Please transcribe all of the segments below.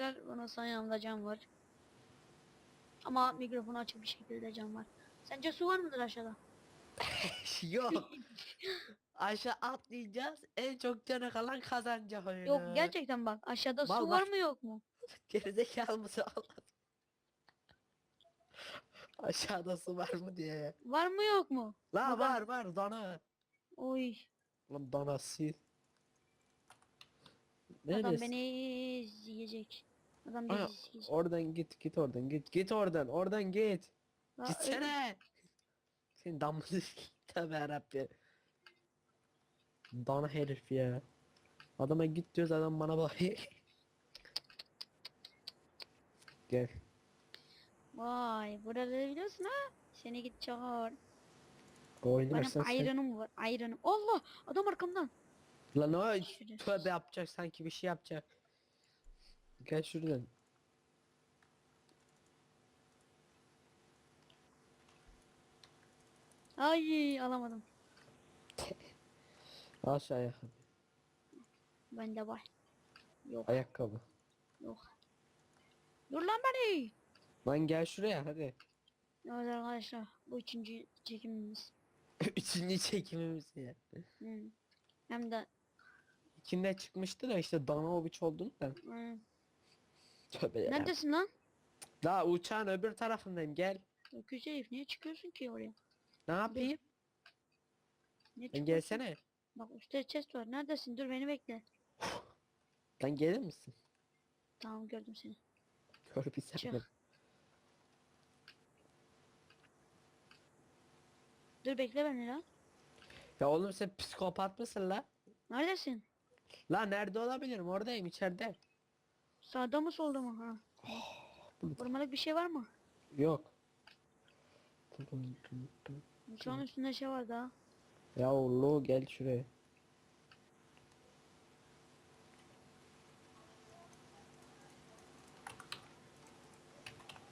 arkadaşlar. Bana son yanımda cam var. Ama mikrofonu açık bir şekilde cam var. Sence su var mıdır aşağıda? Yok. Aşağı atlayacağız. En çok canı kalan kazanacak oyunu. Yok gerçekten bak aşağıda Mal su bak. var mı yok mu? Gerizekalı mısın Allah? Aşağıda su var mı diye. Var mı yok mu? La Burada- var var dana. Oy Lan danası. Adam Neresi? beni yiyecek. Adam beni yiyecek. Oradan git git oradan git git oradan oradan git. La, Gitsene. Senin damını Tövbe yarabbim. Dana herif ya. Adama git diyoruz adam bana bakıyor. Gel. Vay buraları biliyorsun ha? Seni git çağır. Oynarsan Benim sen. ayranım var ayranım. Allah adam arkamdan. Lan o tövbe yapacak sanki bir şey yapacak. Gel şuradan. Ay alamadım. Al şu ayakkabı. Bende var. Yok Ayakkabı. yok. Dur lan beni. Lan gel şuraya hadi. Evet arkadaşlar bu üçüncü çekimimiz. Üçüncü çekimimiz ya. Hmm. Hem de İçinde çıkmıştı da işte Danovic oldun da. hmm. Tövbe ya. Neredesin lan? Daha uçağın öbür tarafındayım gel. Öküz herif niye çıkıyorsun ki oraya? Ne yapayım? Niye Lan çıkıyorsun? gelsene. Bak üstte chest var. Neredesin? Dur beni bekle. Lan gelir misin? Tamam gördüm seni. Gör bir sen Çık. Dur bekle beni lan. Ya oğlum sen psikopat mısın la? Neredesin? La nerede olabilirim? Oradayım içeride. Sağda mı solda mı? Ha. Vurmalık bir şey var mı? Yok. Şu an üstünde şey var daha. Ya oğlum gel şuraya.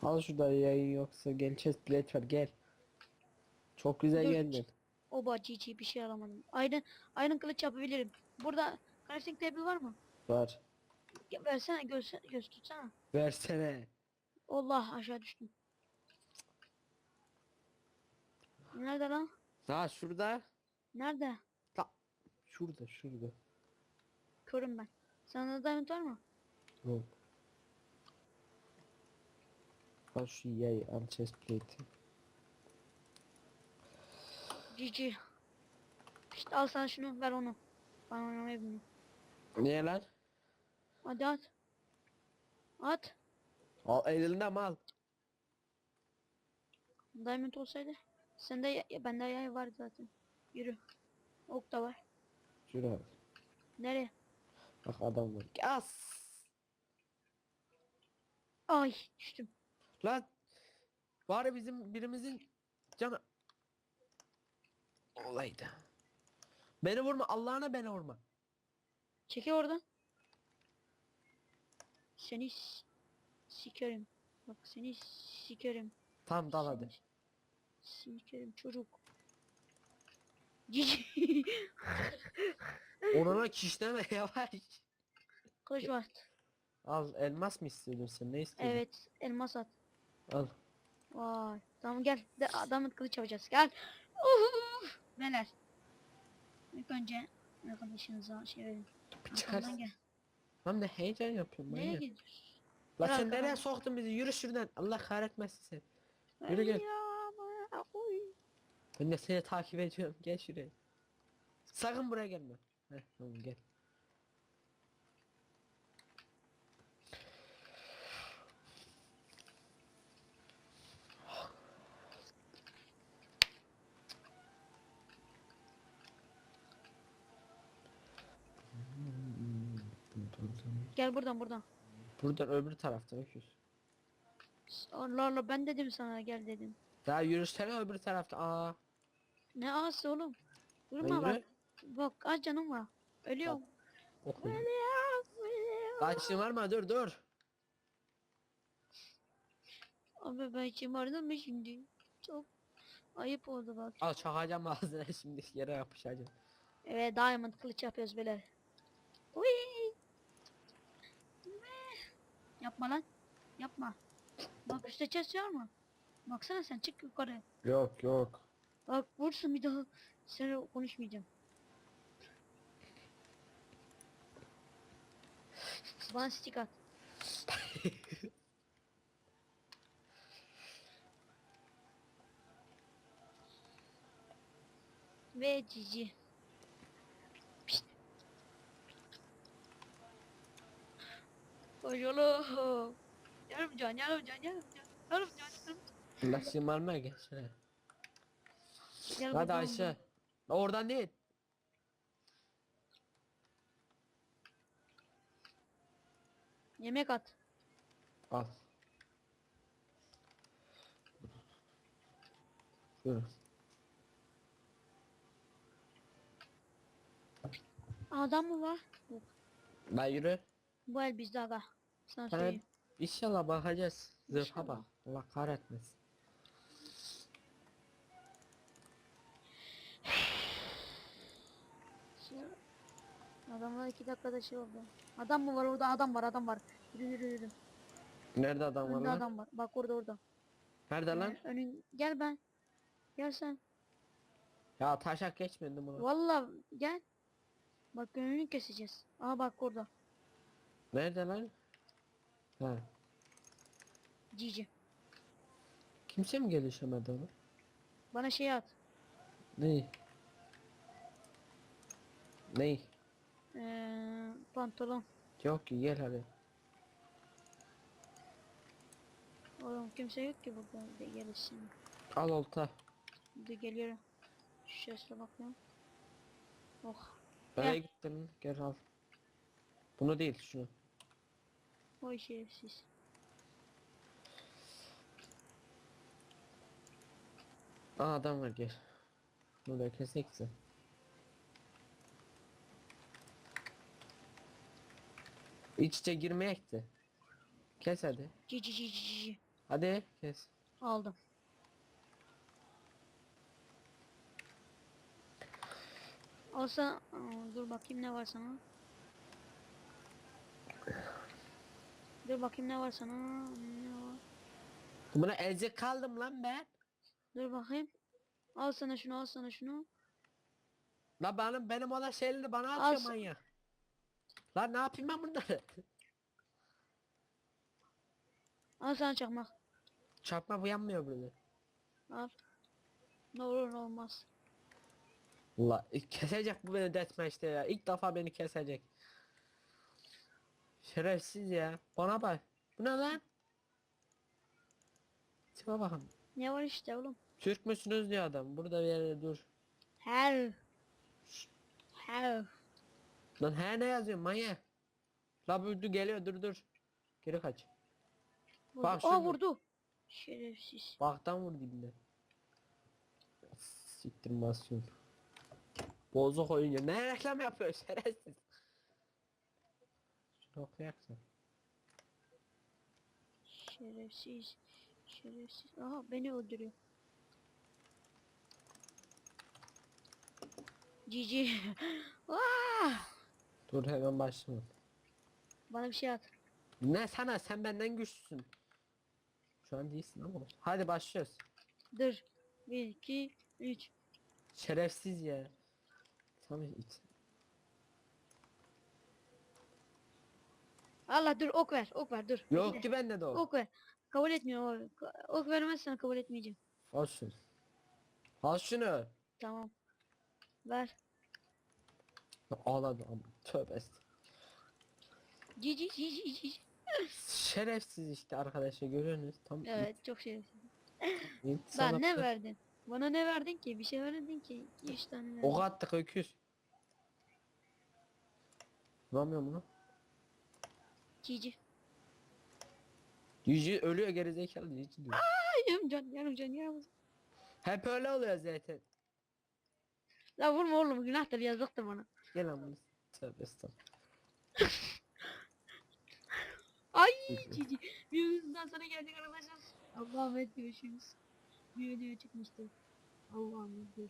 Al şurada yayın yoksa gel chest plate ver gel. Çok güzel Dur. geldin. Oba GG bir şey alamadım. Aydın, aydın kılıç yapabilirim. Burada crafting table var mı? Var. Ya versene göz, göz tutsana. Versene. Allah aşağı düştüm. Nerede lan? Daha şurada. Nerede? Şurada şurada. Körüm ben. Sende diamond var mı? Yok. Al şu yay al chest plate'i. GG. İşte al sana şunu ver onu. Ben oynamayı bilmiyorum. Niye lan? Hadi at. At. Al elinden al. Diamond olsaydı. Sende ya, bende yay var zaten. Yürü. Ok da var. Şuraya. Nereye? Bak adam var. As. Ay düştüm. Lan. Bari bizim birimizin canı. Olaydı. Beni vurma Allah'ına beni vurma. Çekil oradan. Seni sikerim. Bak seni sikerim. Tamam dal hadi. Sikerim çocuk. Cici. Onuna kişneme yavaş. Kılıç var. Al elmas mı istiyordun sen ne istiyordun? Evet elmas at. Al. Vay. Tamam gel. De adamın kılıç yapacağız. Gel. Uf! Neler? İlk önce arkadaşınıza şey verin. Çıkar. Arkamdan gel. Lan ne heyecan yapıyorum Nereye manyak. gidiyorsun? La Gel sen nereye soktun bizi yürü şuradan Allah kahretmesin seni. Yürü gel. Ya, bana- oy. Ben de seni takip ediyorum gel şuraya. Sakın buraya gelme. Heh tamam gel. Gel buradan buradan. Buradan öbür taraftan öküz. Allah Allah ben dedim sana gel dedim. Daha yürüsene öbür tarafta. Aa. Ne ağası oğlum? lan Durma bak. Bak az canım var. Ölüyorum. Oku. Ölüyorum. Var mı? Dur dur. Abi ben vardı mı şimdi? Çok ayıp oldu bak. Al çakacağım ağzına şimdi yere yapışacağım. Evet diamond kılıç yapıyoruz böyle. Uy. Yapma lan. Yapma. Bak üstte chest var mı? Baksana sen çık yukarı. Yok yok. Bak vursun bir daha. Sen konuşmayacağım. Bana stick at. Ve cici. Koş oğlum. Yarım can, yarım can, yarım can. Yarım can, yarım can. La şımarma. Gel Hadi bakalım. Ayşe. Oradan değil. Yemek at. Al. Yürü. Adam mı var? Yok. La yürü. Bu el bizde aga. Sana söyleyeyim. inşallah bakacağız. Zırha bak. Allah kahretmesin. Adamlar iki dakikada şey oldu. Adam mı var orada? Adam var, adam var. Yürü yürü yürü. Nerede adam var Önde lan? adam var. Bak orada orada. Nerede lan? Önün gel ben. Gel sen. Ya taşak geçmedim bunu. Vallahi gel. Bak önünü keseceğiz. Aa bak orada. Nerede lan? Ha. Cici. Kimse mi gelişemedi onu? Bana şey at. Ney? Ney? Ee, pantolon. Yok ki gel hadi. Oğlum kimse yok ki burada. De gelirsin. Al olta. De geliyorum. Şu sesle bakıyorum. Oh. Gel. gittin? Gel al. Bunu değil şunu. Oy şerefsiz. Aa adam var gel. Bunu da keseceksin. İç içe girmeyekti. Kes hadi. Cici cici cici. Hadi kes. Aldım. Olsa Aa, dur bakayım ne var sana. Dur bakayım ne var sana. Ne var? Buna ezik kaldım lan ben. Dur bakayım. Al sana şunu al sana şunu. La benim benim olan şeyleri bana atıyor sen- manyak. Lan ne yapayım ben bunları? Al sana çakmak. Çarpma uyanmıyor böyle. Al. Ne olur ne olmaz. La kesecek bu beni deathmatch'te ya. İlk defa beni kesecek. Şerefsiz ya. Bana bak. Bu ne lan? Tipe bakın. Ne var işte oğlum. Türk müsünüz diyor adam. Burada bir yerde dur. Her. Her. Lan he ne yazıyor manyak. La dur geliyor dur dur. Geri kaç. Vurdu. Bak Aa vurdu. Şerefsiz. Baktan vur dibine. Siktir masum. Bozuk oyuncu. Ne reklam yapıyor şerefsiz. Okuyaksın. Şerefsiz. Şerefsiz. Aha beni öldürüyor. Cici. Vaa! Dur hemen başlama. Bana bir şey at. Ne sana sen benden güçlüsün. Şu an değilsin ama. Hadi başlıyoruz. Dur. 1 2 3. Şerefsiz ya. Tamam it. Allah dur ok ver. Ok ver dur. Yok Bekle. ki bende de o. Ok ver. Kabul etmiyor. o. Ok vermezsen kabul etmeyeceğim. Al şunu. Al şunu. Tamam. Ver. Ağladı ama. Tövbe estağfurullah. Cici cici cici. Şerefsiz işte arkadaşlar görüyorsunuz. Tam Evet çok şerefsiz. it- it sana Ben ne verdin? Bana ne verdin ki? Bir şey vermedin ki. 2 tane verdin. Ok attık öküz. Yapıyor bunu? Cici. Yüzü ölüyor gerizekalı yüzü diyor. Ay yarım can yarım can yarım. Hep öyle oluyor zaten. La vurma oğlum günahtır yazıktır bana. Gel lan bunu. Tövbe estağfurullah. Ay cici. Bir yüzünden sonra geldik arkadaşlar. Allah'a emanet görüşürüz. Bir video çıkmıştı. Allah'a emanet görüşürüz.